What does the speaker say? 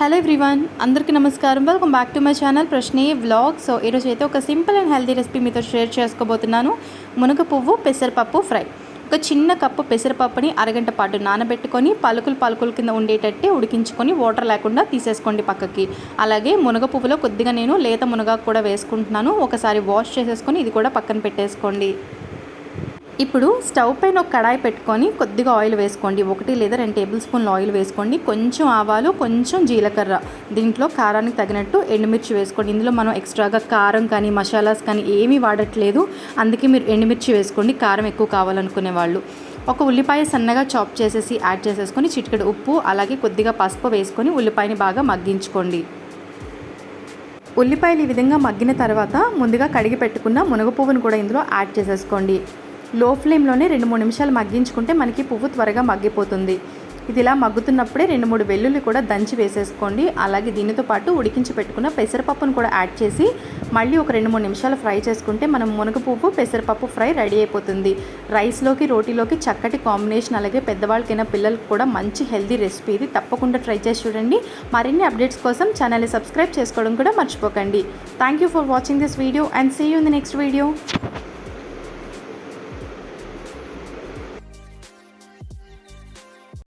Hello everyone అందరికీ నమస్కారం. Welcome back to my channel ప్రశ్నే వ్లాగ్ సో ఈరోజు అయితే ఒక సింపుల్ అండ్ హెల్తీ రెసిపీ మీతో షేర్ చేసుకోబోతున్నాను. మునగ పువ్వు పెసరపప్పు ఫ్రై. ఒక చిన్న కప్పు పెసరపప్పుని అరగంట పాటు నానబెట్టుకొని పలుకులు పలుకుల కింద ఉండేటట్టే ఉడికించుకొని వాటర్ లేకుండా తీసేసుకోండి పక్కకి. అలాగే మునగ పువ్వులో కొద్దిగా నేను లేత మునగ కూడా వేసుకుంటున్నాను. ఒకసారి వాష్ చేసేసుకొని ఇది కూడా పక్కన పెట్టేసుకోండి. ఇప్పుడు స్టవ్ పైన ఒక కడాయి పెట్టుకొని కొద్దిగా ఆయిల్ వేసుకోండి. ఒకటి లేదా రెండు టేబుల్ స్పూన్ల ఆయిల్ వేసుకోండి. కొంచెం ఆవాలు కొంచెం జీలకర్ర. దీంట్లో కారానికి తగినట్టు ఎండుమిర్చి వేసుకోండి. ఇందులో మనం ఎక్స్ట్రాగా కారం కానీ మసాలాస్ కానీ ఏమీ వాడట్లేదు. అందుకే మీరు ఎండుమిర్చి వేసుకోండి. కారం ఎక్కువ కావాలనుకునే వాళ్ళు. ఒక ఉల్లిపాయ సన్నగా చాప్ చేసేసి యాడ్ చేసేసుకొని చిటికెడు ఉప్పు అలాగే కొద్దిగా పసుపు వేసుకొని ఉల్లిపాయని బాగా మగ్గించుకోండి. ఉల్లిపాయలు ఈ విధంగా మగ్గిన తర్వాత ముందుగా కడిగి పెట్టుకున్న మునగ పువ్వును కూడా ఇందులో యాడ్ చేసేసుకోండి. లో ఫ్లేమ్లోనే రెండు మూడు నిమిషాలు మగ్గించుకుంటే మనకి పువ్వు త్వరగా మగ్గిపోతుంది. ఇది ఇలా మగ్గుతున్నప్పుడే రెండు మూడు వెల్లుల్లి కూడా దంచి వేసేసుకోండి. అలాగే దీనితో పాటు ఉడికించి పెట్టుకున్న పెసరపప్పును కూడా యాడ్ చేసి మళ్ళీ ఒక రెండు మూడు నిమిషాలు ఫ్రై చేసుకుంటే మనం మునగపువ్వు పెసరపప్పు ఫ్రై రెడీ అయిపోతుంది. రైస్లోకి రోటీలోకి చక్కటి కాంబినేషన్ అలాగే పెద్దవాళ్ళకైనా పిల్లలకు కూడా మంచి హెల్దీ రెసిపీ ఇది. తప్పకుండా ట్రై చేసి చూడండి. మరిన్ని అప్డేట్స్ కోసం ఛానల్ని సబ్స్క్రైబ్ చేసుకోవడం కూడా మర్చిపోకండి. Thank you for watching this video and see you in the next video